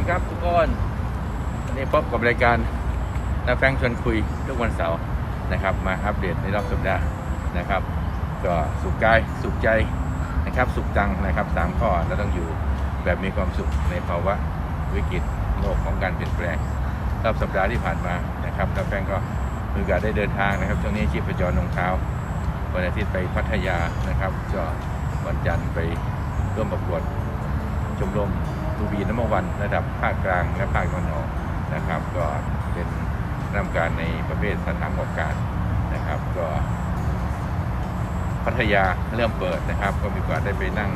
ดีครับทุกคนวันนี้พบกับรายการนาแฟงชวนคุยทุกวันเสาร์นะครับ มาอัปเดตในรอบสัปดาห์นะครับ ก็สุขกายสุขใจนะครับ สุขจังนะครับสามข้อเราต้องอยู่แบบมีความสุขในภาวะวิกฤตโลกของการเปลี่ยนแปลงรอบสัปดาห์ที่ผ่านมานะครับนาแฟงก็มีโอกาสได้เดินทางนะครับช่วงนี้ชีพจรลงเท้าวันอาทิตย์ไปพัทยานะครับก็วันจันทร์ไปร่วมประกวดชมรม ทูบีน้ำวันระดับภาคกลางและภาคตะวันออกนะครับ ก็เป็นนำการในประเภทสถานประกอบการนะครับ ก็พัทยาเริ่มเปิดนะครับ ก็มีโอกาสได้ไปนั่ง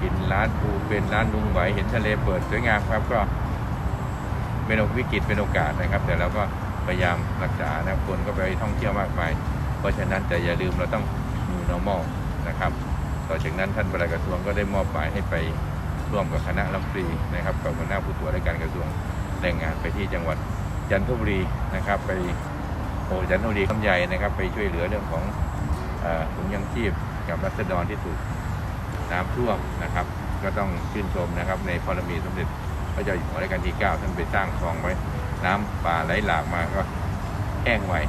กินร้านปูเป็นร้านลุงไหวเห็นทะเลเปิดสวยงามครับก็เป็นวิกฤตเป็นโอกาสนะครับ แต่เราก็พยายามรักษานะครับคนก็ไปท่องเที่ยวมากมายเพราะฉะนั้นแต่อย่าลืมเราต้อง new normal นะครับ ต่อจากนั้นท่านปลัดกระทรวงก็ได้มอบหมายให้ไป ร่วมกับคณะรัฐมนตรีนะครับกับหัวหน้าผู้ตรวจราชการกระทรวงแรงงานไปที่จังหวัดจันทบุรีนะครับไปโอ้จันทบุรีคำใหญ่นะครับ ไปช่วยเหลือเรื่องของถุงยังชีพกับรัษฎรที่ถูกน้ำท่วมนะครับ ก็ต้องชื่นชมนะครับ ในพรมีสมเด็จพระเจ้าอยู่หัวรัชกาลที่ 9 ท่านไปสร้างคลองไว้ น้ำป่าไหลหลากมาก็แห้งไว้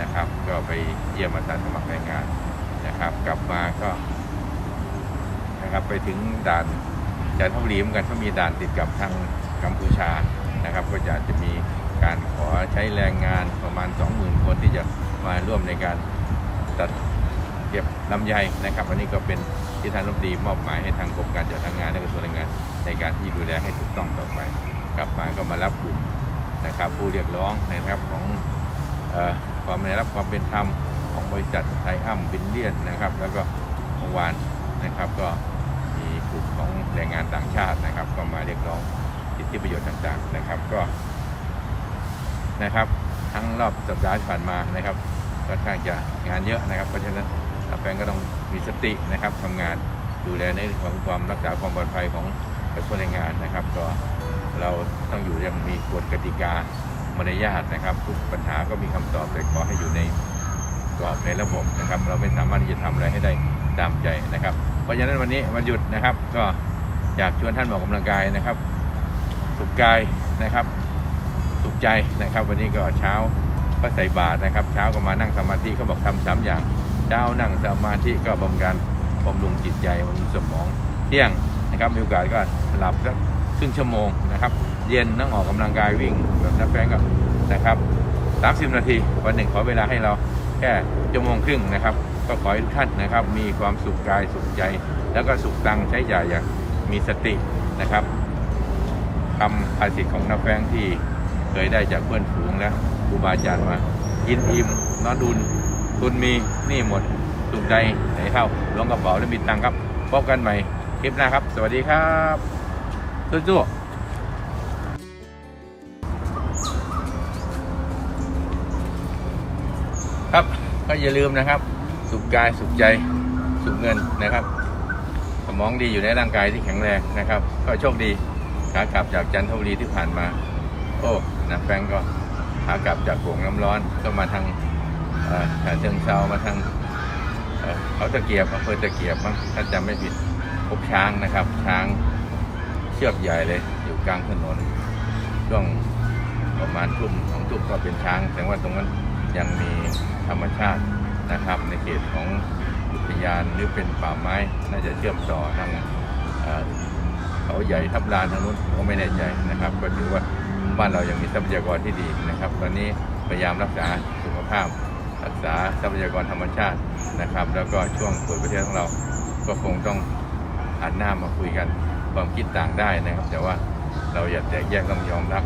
นะครับ ก็ไปเยี่ยมอาสาสมัครแรงงานนะครับ กลับมาก็นะครับไปถึงด่าน จันทบุรีเหมือนกันเขามีด่านติดกับทางกัมพูชานะครับ ก็จะจะมีการขอใช้แรงงานประมาณ 20,000 คนที่จะมาร่วมในการตัดเก็บลำไยนะครับ อันนี้ก็เป็นที่ทานรัฐมนตรีมอบหมายให้ทางกรมการจัดหางานและกระทรวงแรงงาน ในการที่ดูแลให้ถูกต้องต่อไป กลับมาก็มารับกลุ่มนะครับ ผู้เรียกร้องนะครับของออความได้รับความเป็นธรรมของบริษัทไทยอ้ำบินเลียนนะครับ แล้วก็เมื่อวานนะครับก็ กลุ่มของแรงงานต่างชาตินะครับ ก็มาเรียกร้องสิทธิประโยชน์ต่างๆนะครับก็นะครับ ทั้งรอบสัปดาห์ที่ผ่านมานะครับค่อนข้างจะงานเยอะนะครับ เพราะฉะนั้นแฟนก็ต้องมีสตินะครับทำงานดูแลในเรื่องของความรักษาความปลอดภัยของประชาชนแรงงานนะครับ ก็เราต้องอยู่อยังมีกฎกติกามารยาทนะครับ ทุกปัญหาก็มีคำตอบแต่ขอให้อยู่ในกรอบในระบบนะครับ เราไม่สามารถที่จะทำอะไรให้ได้ตามใจนะครับ ราะฉะนั้นวันนี้วันหยุดนะครับ ก็อยากชวนท่านออกกำลังกายนะครับ สุขกายนะครับ สุขใจนะครับ วันนี้ก็เช้าก็ใส่บาตรนะครับ เช้าก็มานั่งสมาธิเขาบอกทำสามอย่าง เช้านั่งสมาธิก็บำการบำรุงจิตใจบำรุงสมอง เที่ยงนะครับมีโอกาสก็หลับสักครึ่งชั่วโมงนะครับ เย็นนั่งออกกำลังกายวิ่งแบบนักแฟนก็นะครับ 30 นาทีวันหนึ่งขอเวลาให้เราแค่ชั่วโมงครึ่งนะครับ ก็ขอให้ทุกท่านนะครับ มีความสุขกายสุขใจ แล้วก็สุขตังใช้จ่ายอย่างมีสตินะครับคำภาษิตของนักแฟงที่เคยได้จากเพื่อนฝูงและครูบาอาจารย์มากินอิ่มนอนดุลทุนมีนี่หมดสุขใจไหนเท่าล้วงกระเป๋าแล้วมีตังค์ครับพบกันใหม่คลิปหน้าครับ สวัสดีครับสู้ๆครับก็อย่าลืมนะครับ สุขกายสุขใจสุขเงินนะครับ สมองดีอยู่ในร่างกายที่แข็งแรงนะครับ ก็โชคดีขากลับจากจันทบุรีที่ผ่านมา โอ้นะแฟงก็ขากลับจากโป่งน้ำร้อนก็มาทางเอ่อฉะเชิงเซามาทางเขาตะเกียบอำเภอตะเกียบมั้งถ้าจำไม่ผิดพบช้างนะครับ ช้างเชือกใหญ่เลยอยู่กลางถนนช่วงประมาณทุ่มสองทุ่มก็เป็นช้าง แต่ว่าตรงนั้นยังมีธรรมชาติ นะครับ ในเขตของอุทยานหรือเป็นป่าไม้น่าจะเชื่อมต่อทางเขาใหญ่ทับลานทางนู้นก็ไม่แน่ใจนะครับ ก็ถือว่าบ้านเรายังมีทรัพยากรที่ดีนะครับ ตอนนี้พยายามรักษาสุขภาพ รักษาทรัพยากรธรรมชาตินะครับ แล้วก็ช่วงเปิดประเทศของเราก็คงต้องหันหน้ามาคุยกันความคิดต่างได้นะครับ แต่ว่าเราอย่าแตกแยกต้องยอมรับ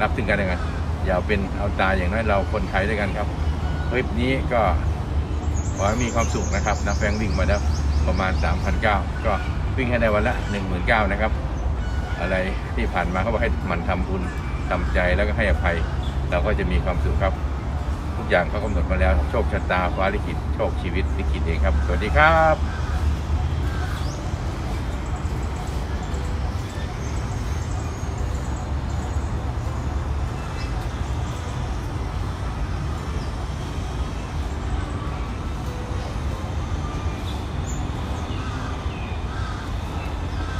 รับซึ่งกันและกันอย่าเป็นเอาตายอย่างน้อยเราคนไทยด้วยกันครับคลิปนี้ก็ ขอให้มีความสุขนะครับนักแฟงวิ่งมาแล้วประมาณ 3,009ก็วิ่งให้ได้วันละ 19,000นะครับ อะไรที่ผ่านมาเขาบอกให้มันทำบุญทำใจแล้วก็ให้อภัย เราก็จะมีความสุขครับ ทุกอย่างเขากำหนดมาแล้ว โชคชะตาฟ้าลิขิตโชคชีวิตลิขิตเองครับ สวัสดีครับ